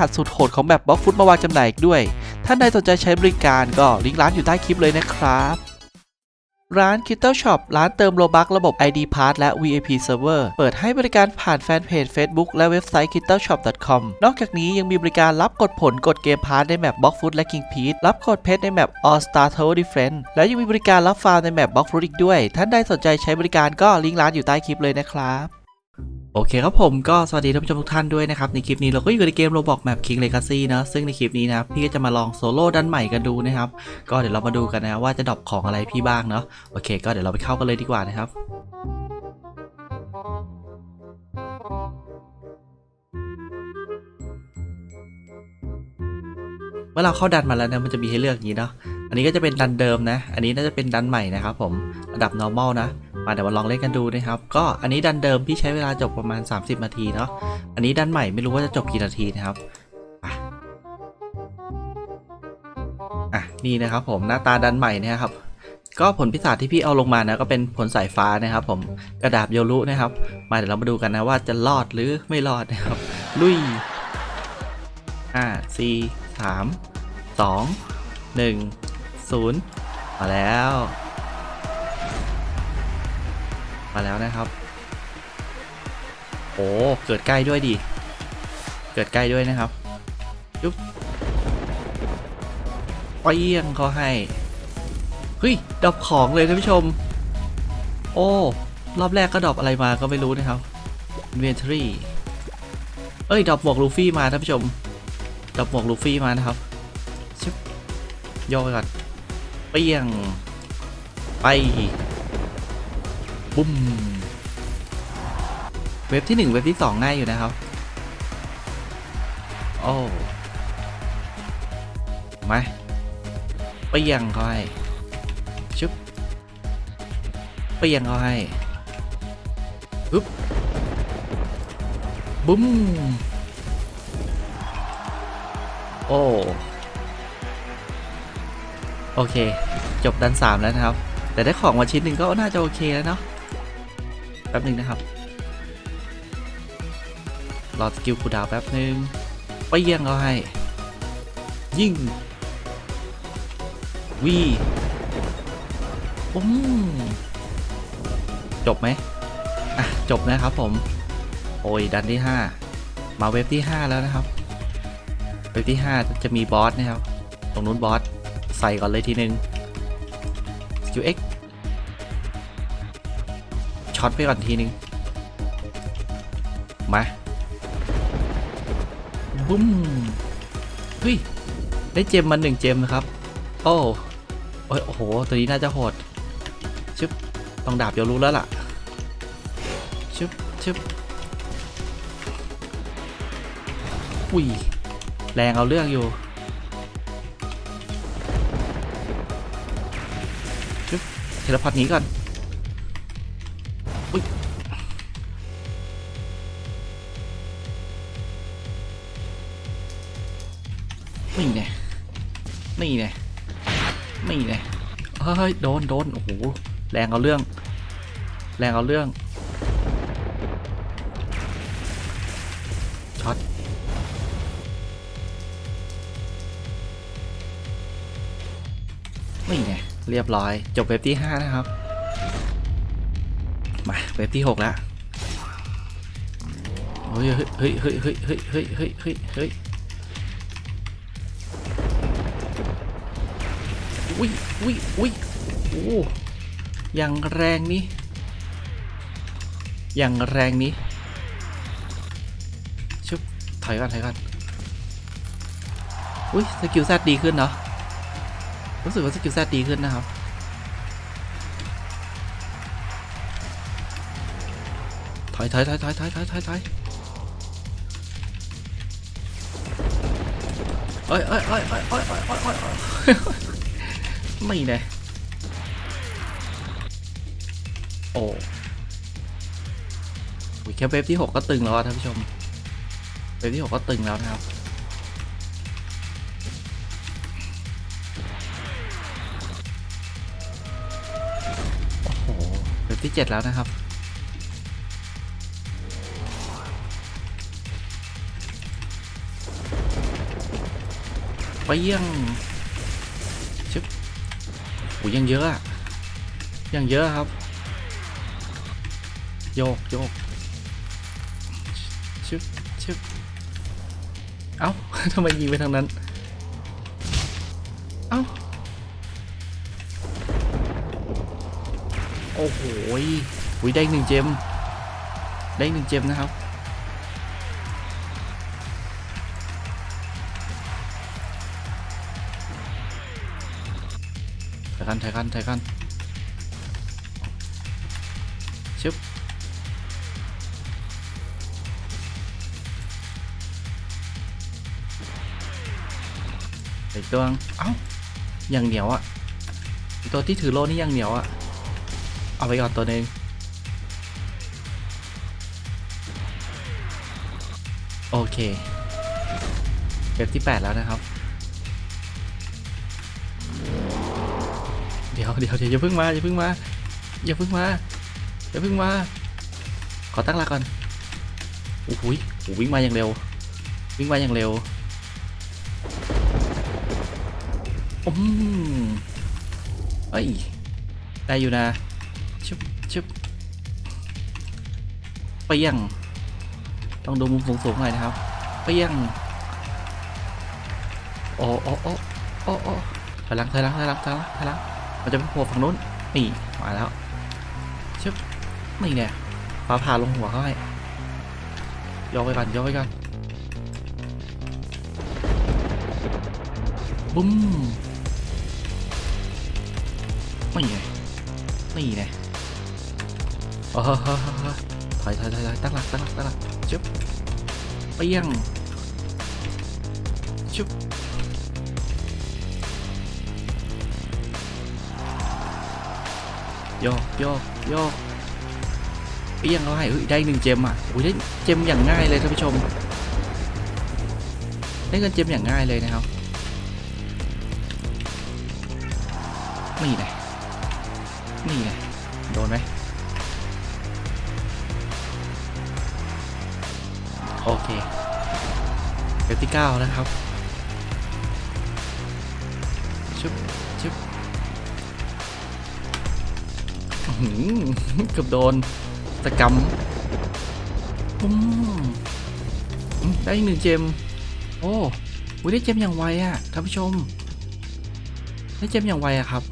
หัสสุดโหดของแบบบล็อกฟุตมาวางจำหน่ายอีกด้วย ท่านใดสนใจใช้บริการก็ลิงก์ร้านอยู่ใต้คลิปเลยนะครับร้าน k i t t l e Shop ร้านเติมโลบักระบบ ID Pass และ VIP Server เปิดให้บริการผ่านแฟนเพจ Facebook และเว็บไซต์ k i t t l e Shop com นอกจากนี้ยังมีบริการรับกดผลกดเกมพาร์ทในแมป Block Foot และ King p e t รับกดเพชรในแมป All Star Tower Defense และยังมีบริการรับฟาร์มในแมป Block Foot อีกด้วย ท่านใดสนใจใช้บริการก็ลิงก์ร้านอยู่ใต้คลิปเลยนะครับ โอเคครับผมก็สวัสดีท่านผู้ชมทุกท่านด้วยนะครับ ในคลิปนี้เราก็อยู่ในเกม Roblox Map King Legacy นะซึ่งในคลิปนี้นะครับพี่ก็จะมาลองโซโล่ด้านใหม่กันดูนะครับ ก็เดี๋ยวเรามาดูกันนะว่าจะดรอปของอะไรพี่บ้างเนาะโอเค ก็เดี๋ยวเราไปเข้ากันเลยดีกว่านะครับเมื่อเราเข้าดันมาแล้วนะมันจะมีให้เลือกอย่างนี้เนาะอันนี้ก็จะเป็นดันเดิมนะ อันนี้น่าจะเป็นดันใหม่นะครับผมระดับ normal นะ มาเดี๋ยวมาลองเล่นกันดูนะครับ ก็อันนี้ดันเดิมพี่ใช้เวลาจบประมาณ 30 นาทีเนาะ อันนี้ดันใหม่ไม่รู้ว่าจะจบกี่นาทีนะครับอะอะนี่นะครับผมหน้าตาดันใหม่นะครับ ก็ผลพิศาจที่พี่เอาลงมานะก็เป็นผลสายฟ้านะครับ ผมกระดาบโยรุนะครับ มาเดี๋ยวเรามาดูกันนะว่าจะรอดหรือไม่รอดนะครับ ลุยห้าสี่สามสองหนึ่งศูนย์มาแล้ว มาแล้วนะครับโอ้เกิดใกล้ด้วยดิเกิดใกล้ด้วยนะครับยุบเปี้ยงเขาให้เฮ้ยดรอปของเลยท่านผู้ชม โอ้รอบแรกก็ดรอปอะไรมาก็ไม่รู้นะครับ inventory เอ้ยดรอปหมวกลูฟี่มาท่านผู้ชมดรอปหมวกลูฟี่มานะครับชึบย่อไปก่อนเปี้ยงไป บุ้มเว็บที่หนึ่งเว็บที่สองง่ายอยู่นะครับ โอ้มาเปียงเขาให้ชุบเปียงเขาให้ปึ๊บบุ้มโอ้โอเค จบดันสามแล้วนะครับ แต่ได้ของมาชิ้นหนึ่งก็น่าจะโอเคแล้วเนาะ แป๊บหนึ่งนะครับ รอสกิลคูดาวแป๊บหนึ่งไปเยี่ยงเขาให้ ยิ่งวีปุ้มจบไหมอะ จบนะครับผม โอ้ย ดันที่ 5 มาเว็บที่ 5 แล้วนะครับ เว็บที่ 5 จะมีบอสนะครับ ตรงนู้นบอส ใส่ก่อนเลยทีนึงสกิล X ช็อตไปก่อนทีนึง มา บุ้มเฮ้ย ได้เจมมาหนึ่งเจมนะครับ โอ้โอ้ยโอ้โห ตัวนี้น่าจะโหด ชึบ ต้องดาบโยรู้แล้วล่ะ ชึบ ชึบอุ้ย แรงเอาเรื่องอยู่ชึบเทเลพอร์ตนี้ก่อน นี่ไงนี่ไงนี่ไงเฮ้ย โดนโดนโอ้โห แรงเอาเรื่อง แรงเอาเรื่อง ช็อต นี่ไง เรียบร้อย จบเว็บที่ 5 นะครับ มาเว็บที่6แล้วเฮ้ยเฮ้ยเฮ้ยเฮ้ยเฮ้ยเฮ้ยเฮ้ยเฮ้ยเฮ้ยอุ้ยอุ้ยอุ้ยโอ้ย่างแรงนี้ย่างแรงนี้ชุบถอยก่อนถอยก่อนอุ้ยสกิลแซดดีขึ้นเนาะรู้สึกว่าสกิลแซดดีขึ้นนะครับ อยถอยถอยถอยถอยถอยถอยถอยเอ้ยเอ้ยเอ้ยเอ้ยเอ้ยเอ้ยเอ้ยเอ้ยเอ้ยไม่แน่โอ้โหแค่เวฟที่ 6 ก็ตึงแล้วท่านผู้ชม เวฟที่ 6 ก็ตึงแล้วนะครับโอ้โหเวฟที่ 7 แล้วนะครับ ไปยังชึบโอ้ยังเยอะอะยังเยอะครับ โยกโยกชึบชึบเอ้าทำไมยิงไปทางนั้น เอ้า โอ้โหยอุ้ยได้หนึ่งเจม ได้หนึ่งเจมนะครับ ถ่ายกันถ่ายกันถ่ายกันชึบอีกตัวเอ้ายังเหนียวอะตัวที่ถือโล่นี่ยังเหนียวอะเอาไปก่อนตัวหนึ่งโอเคเว็บที่ 8 แล้วนะครับ ยวเดี๋ยวเดี๋ยวอย่าเพิ่งมาอย่าเพิ่งมาอย่าเพิ่งมาอย่าเพิ่งมา ขอตั้งหลักก่อนโอ้โหยโอ้หวิ่งมาอย่างเร็ว วิ่งมาอย่างเร็วอืมเอ้ยได้อยู่นะชึบชึบเปี้ยงต้องดูมุมสูงๆหน่อยนะครับเปี้ยงโอ้โอ้โอ้โอ้โอ้ถอยหลังถอยหลังถอยหลังถอยหลังถอยหลัง มันจะไปโผล่ฝั่งนู้น นี่ มาแล้วชึบนี่เนี่ยฟ้าผ่าลงหัวเขาให้ยกไปก่อนยกไปก่อนบุ้มไม่ไงนี่ไงโอ้โหถอยถอยถอยถอยตั้งหลักตั้งหลักตั้งหลักชึบเปี้ยงชึบ โยกโยกโยกเปี้ยงเขาให้เฮ้ยได้หนึ่งเจมอะโอ้ยได้เจมอย่างง่ายเลยท่านผู้ชม ได้เงินเจมอย่างง่ายเลยนะครับนี่ไงนี่ไงโดนไหมโอเคเว็บที่เก้านะครับ เกือบโดนตะกำอืมอืมได้อีกหนึ่งเจม โอ้อุ๊ยได้เจมอย่างไวอะท่านผู้ชม ได้เจมอย่างไวอะครับ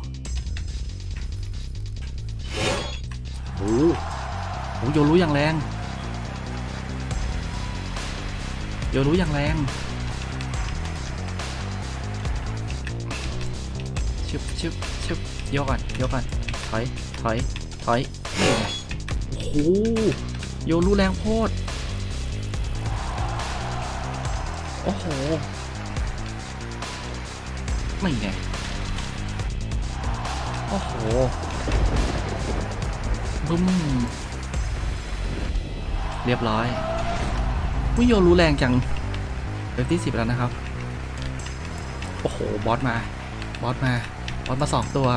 โอ้โหโยรู้อย่างแรงโยรู้อย่างแรงชึบชึบชึบโยกก่อนโยกก่อน ถอย ถอย ถอยนี่ไงโอ้โหโยรู้แรงโพดโอ้โห ไม่ไง โอ้โห บึ้ม เรียบร้อยวิโยรู้แรงจังเว็บที่สิบแล้วนะครับ โอ้โห บอสมา บอสมา บอสมาสองตัว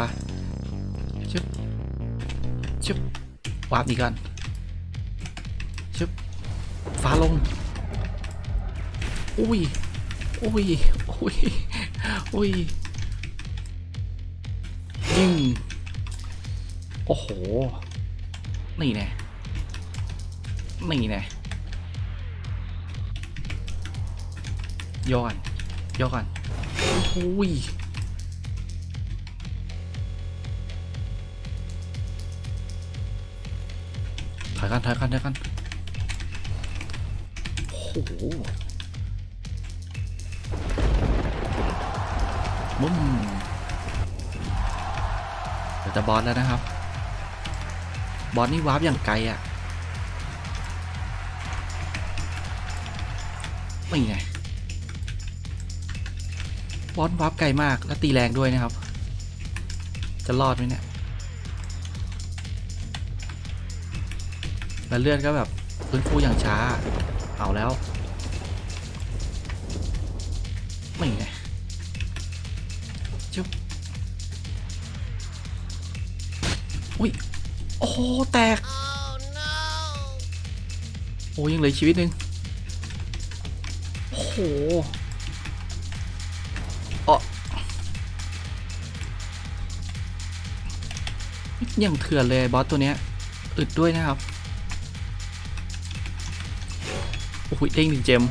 วาร์ปนี้ก่อนชึบฟ้าลง อุ้ย อุ้ย อุ้ย อุ้ย ยิง โอ้โห นี่ไงนี่ไงย้อนย้อนอุ้ย ถอยกันถอยกันถอยกันโอ้โหบุ้มเดี๋ยวจะบอสแล้วนะครับ บอสนี่วาร์ปอย่างไกลอะ่ะไม่ไงบอสวาร์ปไกลมากและตีแรงด้วยนะครับ จะรอดไหมเนี่ย แล้วเลือดก็แบบฟื้นฟูอย่างช้า เอาแล้ว ไม่ไงจุ๊บอุ้ย โอ้แตก โอ้ยังเหลือชีวิตหนึ่งโอ้โหอ๋อยังเถื่อนเลยบอสตัวเนี้ยอึดด้วยนะครับ โอ้โหเด้งหนึ่งเจม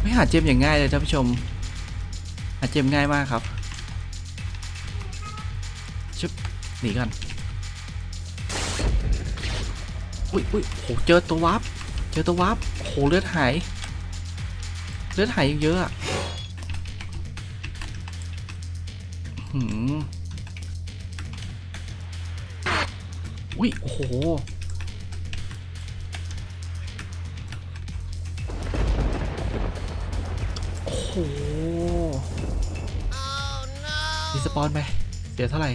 ไม่หาเจมอย่างง่ายเลยท่านผู้ชม หาเจมง่ายมากครับชึบหนีกันอุ้ยอุ้ยโหเจอตัววับเจอตัววับโหเลือดหาย เลือดหายเยอะอะหืมอุ้ยโอ้โห หรีสปอนไป เดี๋ยวเท่าไหร่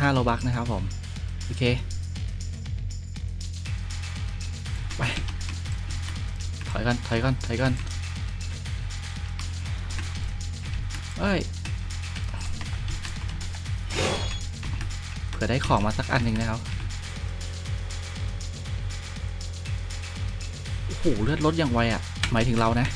25 โลบักนะครับผม โอเค ไป ถอยกัน ถอยกัน ถอยกันเอ้ย เผื่อได้ของมาสักอันหนึ่งนะครับ โอ้โห เลือดลดอย่างไวอะ่ะ หมายถึงเรานะ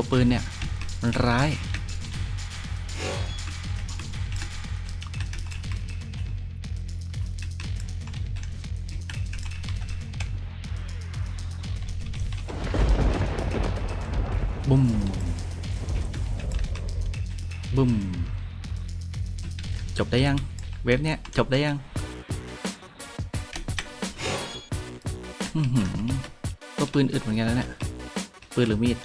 ตัวปืนเนี่ย มันร้าย บุ้มบุ้มจบได้ยัง เว็บเนี่ยจบได้ยังอือหือตัวปืนอึดเหมือนกันแล้วเนี่ยปืนหรือมีด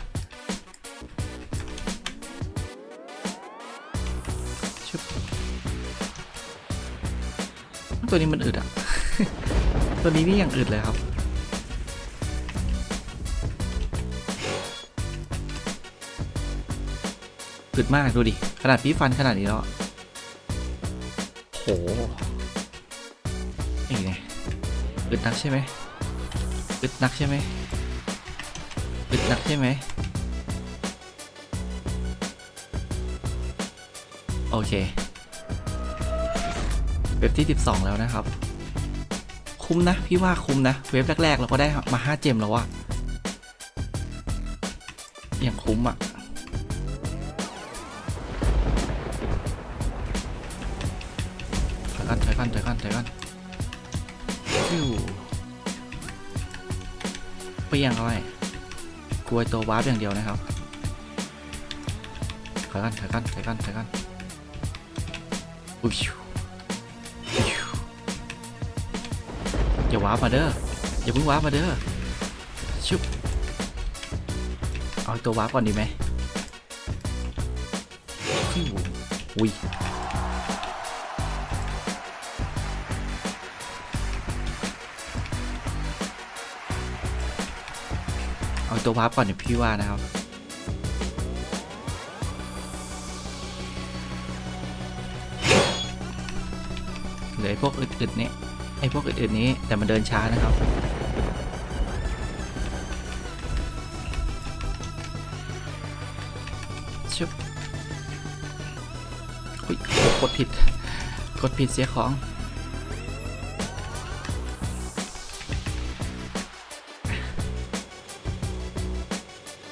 ตัวนี้มันอึดอะตัวนี้นี่อยังอึดเลยครับอึดมากดูดิ ขนาดพี่ฟันขนาดนี้แล้วอะโหนี่ไงอึดนักใช่ไหมอึดนักใช่ไหมอึดนักใช่ไหมโอเค เว็บที่ 12 แล้วนะครับ คุ้มนะ พี่ว่าคุ้มนะ เว็บแรก ๆ เราก็ได้มา 5 เจมแล้วอะอย่างคุ้มอะถอยกันถอยกันถอยกันถอยกันฟิวเปรี้ยงเข้าไปกลัวตัววาร์ปอย่างเดียวนะครับถอยกันถอยกันถอยกันถอยกันอุ้ยอุ้ย อย่าว้ามาเด้ออย่าเพิ่งว้ามาเด้อชุบเอาตัวว้าก่อนดีไหมอุ้ยเอาตัววาร์ปก่อนเดี๋ยวพี่ว่านะครับ เหลือพวกอึดๆนี้ไอ้พวกอึดๆนี้แต่มันเดินช้านะครับ ชุบอุ้ยกดผิด กดผิดเสียของ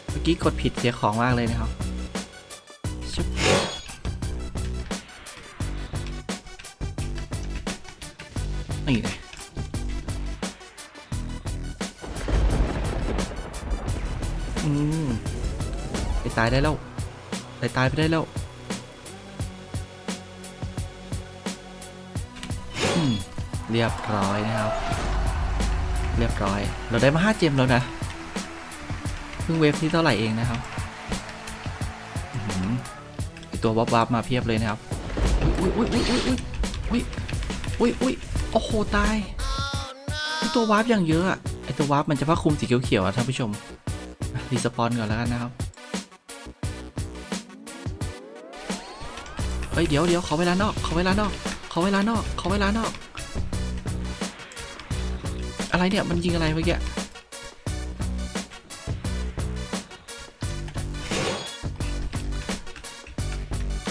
เมื่อกี้กดผิดเสียของมากเลยนะครับายได้แล้วไปตายไปได้แล้วอืมเรียบร้อยนะครับ เรียบร้อย เราได้มา5เจมแล้วนะ เพิ่งเวฟที่เท่าไหร่เองนะครับอื้อหือไอตัววับวับๆมาเพียบเลยนะครับ อุ้ยอุ้ยอุ้ยอุ้ยอุ้ยอุ้ยอุ้ยอุ้ยโอ้โหตายไอตัววาร์ปอย่างเยอะอะไอตัววาร์ปมันจะผ้าคลุมสีเขียวๆอะท่านผู้ชมอะรีสปอนก่อนแล้วกันนะครับ เฮ้ยเดี๋ยวเดี๋ยวขอเวลานอกขอเวลานอกขอเวลานอกขอเวลานอก อะไรเนี่ยมันยิงอะไรเมื่อกี้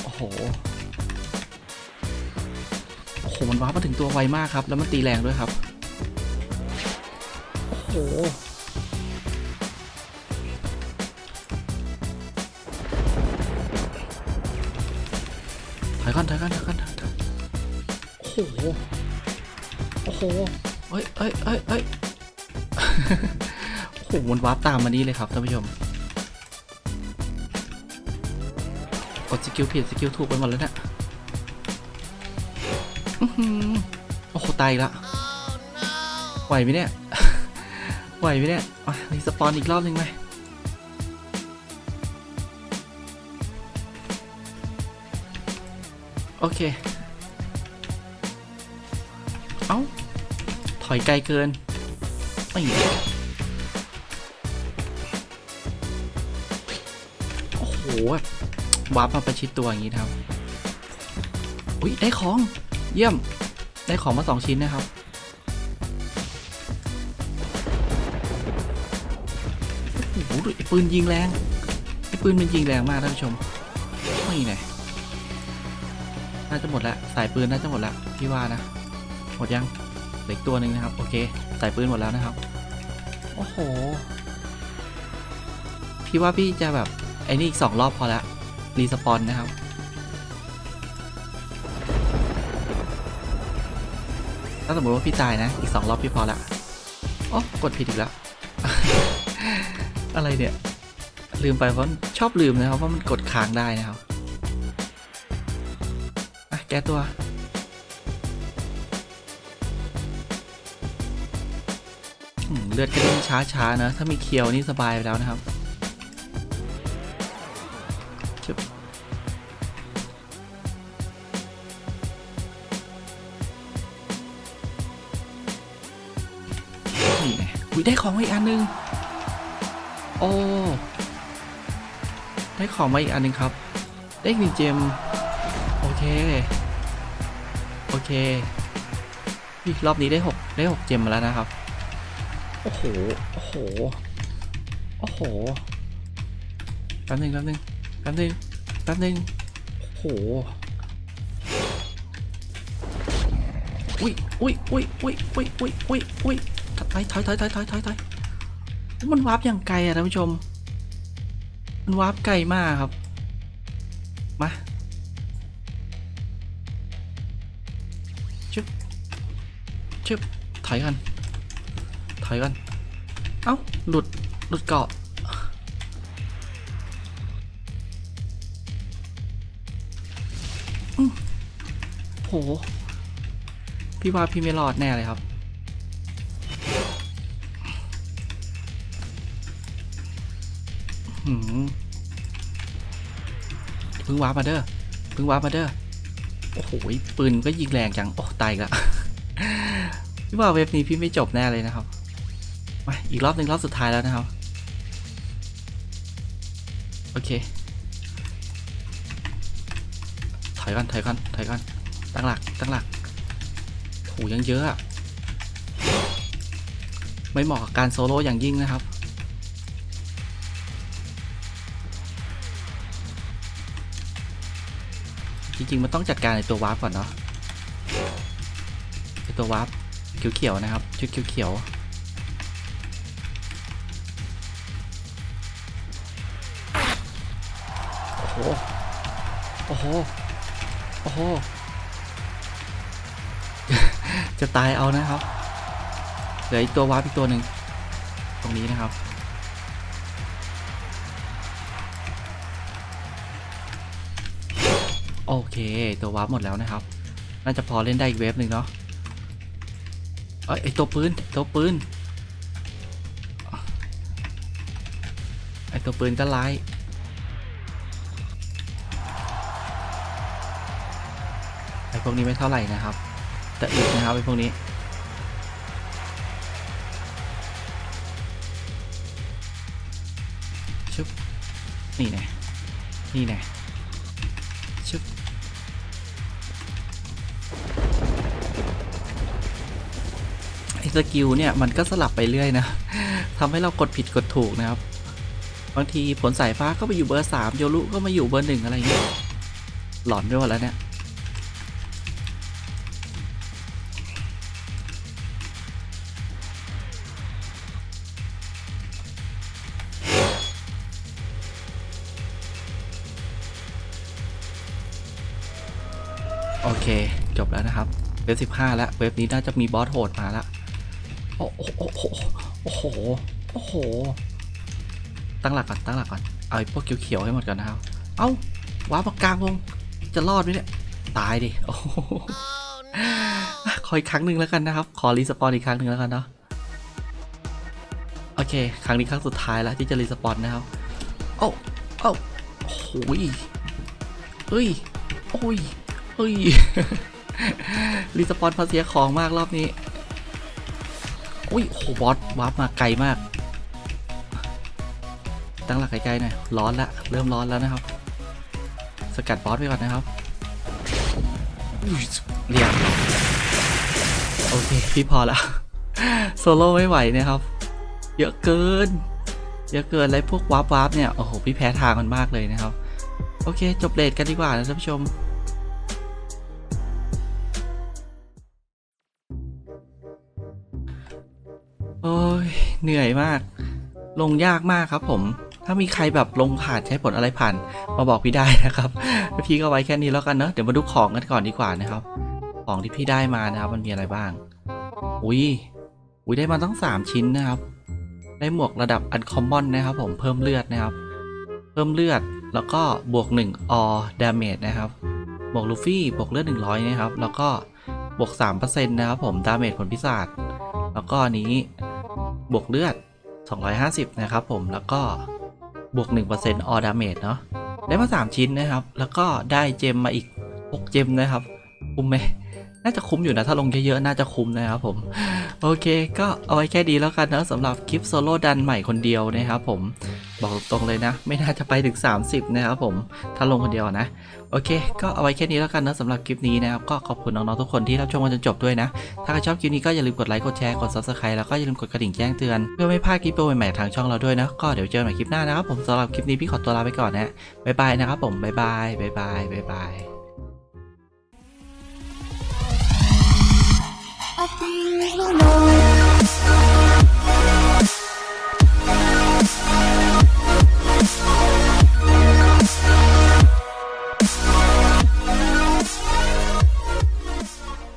โอ้โหโอ้โหมันว้าร์ปมาถึงตัวไวมากครับ แล้วมันตีแรงด้วยครับ เอ้ยเอ้ยเอ้ยเอ้ยโอ้โหมันวาร์ปตามมานี่เลยครับท่านผู้ชมกดสกิลผิดสกิลถูกไปหมดแล้วเนะี่ยโอ้โหตายละไหวไหมเนี่ยไหวไหมเนี่ยอะรีสปอนอีกรอบหนึ่งไหมโอเค อยไกลเกินไม่โอ้โหวาร์ปมาประชิดตัวอย่างนี้นะครับ อุ้ยได้ของ เยี่ยม ได้ของมาสองชิ้นนะครับ โอ้โหดูปืนยิงแรงไอ้ปืนมันยิงแรงมากท่านผู้ชม ไม่ไงน่าจะหมดแล้ว สายปืนน่าจะหมดแล้วพี่ว่านะ หมดยัง ลืออกตัวหนึ่งนะครับ โอเค ใสายปืนหมดแล้วนะครับ โอ้โห พี่ว่าพี่จะแบบไอ้นี่อีกสองรอบพอละรีสปอนนะครับ ถ้าสมมติว่าพี่ตายนะ อีกสองรอบพี่พอละอ๋อกดผิดอีกแล้ว อะไรเนี่ย ลืมไปเพราะชอบลืมนะครับว่าะมันกดค้างได้นะครับ อะ แก้ตัว เลือดกระเด้งช้าๆนะ ถ้ามีเคียวนี่สบายไปแล้วนะครับชึบนี่ไงอุ้ยได้ของมาอีกอันนึง โอ้ ได้ของมาอีกอันนึงครับ ได้หนึ่งเจม โอเค โอเคอุ๊ยรอบนี้ได้หกได้หกเจมมาแล้วนะครับ โอ้โห โอ้โห โอ้โหแป๊บนึงแป๊บนึงแป๊บนึงแป๊บนึงโอ้โห อุ้ยอุ้ยอุ้ยอุ้ยอุ้ยอุ้ยอุ้ยอุ้ยถอยถอยถอยถอยถอยถอยถอยมันวาร์ปอย่างไกลอะท่านผู้ชม มันวาร์ปไกลมากครับ มาชึบชึบถอยกัน อยกันเอ้า หลุด หลุดเกาะอืมโห พี่ว่าพี่ไม่รอดแน่เลยครับ หืมพึ่งวาร์ปมาเด้อพึ่งวาร์ปมาเด้อ โอ้โห ปืนก็ยิงแรงจัง โอ้ ตายละพี่ว่าเว็บนี้พี่ไม่จบแน่เลยนะครับ มาอีกรอบหนึ่งรอบสุดท้ายแล้วนะครับ โอเค ถอยก่อนถอยก่อนถอยก่อนตั้งหลักตั้งหลักโหยังเยอะอะไม่เหมาะกับการโซโล่อย่างยิ่งนะครับ จริงๆ มันต้องจัดการในตัววาร์ปก่อนเนาะไอตัววาร์ปเขียวๆนะครับ ชุดเขียวๆ โอ้โห โอ้โห จะตายเอานะครับ เหลืออีกตัววาร์ปอีกตัวหนึ่งตรงนี้นะครับ โอเค ตัววาร์ปหมดแล้วนะครับ น่าจะพอเล่นได้อีกเวฟหนึ่งเนาะเอ้ยไอตัวปืนตัวปืนไอตัวปืนก็ร้าย พวกนี้ไม่เท่าไหร่นะครับ แต่อึดนะครับไอพวกนี้ ชึบ นี่แน่นี่แน่ชึบ ไอ้สกิลเนี่ย มันก็สลับไปเรื่อยนะ ทำให้เรากดผิดกดถูกนะครับ บางทีผลสายฟ้าก็ไปอยู่เบอร์สามโยรุก็มาอยู่เบอร์หนึ่งอะไรเงี้ย หลอนด้วยแล้วเนี่ย นะครับเบสิบห้าแล้ว เว็บนี้น่าจะมีบอสโหดมาแล้วโอ้โหโอ้โหโอ้โหโอ้โห ตั้งหลักก่อนตั้งหลักก่อน เอาไอ้พวกเขียวๆให้หมดก่อนนะครับ เอ้าว้าปากกลางวงจะรอดไหมเนี่ย ตายดิโอ้โหขออีกครั้งหนึ่งแล้วกันนะครับ ขอรีสปอนอีกครั้งหนึ่งแล้วกันเนาะ โอเค ครั้งนี้ครั้งสุดท้ายแล้วที่จะรีสปอนนะครับเอ้าเอ้าโอ้โหยเฮ้ยโอ้ยเฮ้ย รีสปอนพาเสียของมากรอบนี้ อุ้ยโหบอสวาร์ปมาไกลมาก ตั้งหลักไกลๆหน่อยร้อนละ เริ่มร้อนแล้วนะครับ สกัดบอสไปก่อนนะครับเรียกโอเค พี่พอละโซโล่ไม่ไหวนะครับ เยอะเกิน เยอะเกินแล้วพวกวาร์ปวาร์ปเนี่ย โอ้โห พี่แพ้ทางมันมากเลยนะครับ โอเค จบเลทกันดีกว่านะท่านผู้ชม โอ้ยเหนื่อยมาก ลงยากมากครับผม ถ้ามีใครแบบลงผ่านใช้ผลอะไรผ่าน มาบอกพี่ได้นะครับ พี่ก็ไว้แค่นี้แล้วกันเนอะเดี๋ยวมาดูของกันก่อนดีกว่านะครับ ของที่พี่ได้มานะครับ มันมีอะไรบ้าง อุ้ยอุ้ยได้มาตั้ง 3 ชิ้นนะครับ ได้หมวกระดับอันคอมมอนนะครับ ผมเพิ่มเลือดนะครับ เพิ่มเลือดแล้วก็บวก1อดาเมจนะครับ บวกลูฟี่บวกเลือด 100 นะครับ แล้วก็บวก3%นะครับผมดาเมจผลพิศาจแล้วก็นี้ บวกเลือด 250 นะครับผมแล้วก็บวก 1% all damage เนาะได้มา 3 ชิ้นนะครับ แล้วก็ได้เจมมาอีก 6 เจมนะครับ คุ้มไหมน่าจะคุ้มอยู่นะ ถ้าลงเยอะๆ น่าจะคุ้มนะครับผม โอเค ก็เอาไว้แค่ดีแล้วกันนะสำหรับคลิปโซโล่ดันใหม่คนเดียวนะครับผม บอกตรงเลยนะ ไม่น่าจะไปถึง 30 นะครับผม ถ้าลงคนเดียวนะ โอเค ก็เอาไว้แค่นี้แล้วกันนะสำหรับคลิปนี้นะครับ ก็ขอบคุณน้องๆทุกคนที่รับชมกันจนจบด้วยนะ ถ้าใครชอบคลิปนี้ก็อย่าลืมกดไลค์ กดแชร์ กด subscribe แล้วก็อย่าลืมกดกระดิ่งแจ้งเตือน เพื่อไม่พลาดคลิปใหม่ๆทางช่องเราด้วยนะ ก็เดี๋ยวเจอกันใหม่คลิปหน้านะครับผมสำหรับคลิปนี้พี่ขอตัวลาไปก่อนนะบ๊ายบายนะครับผมบ๊ายบายบ๊ายบายบ๊ายบาย I feel alone.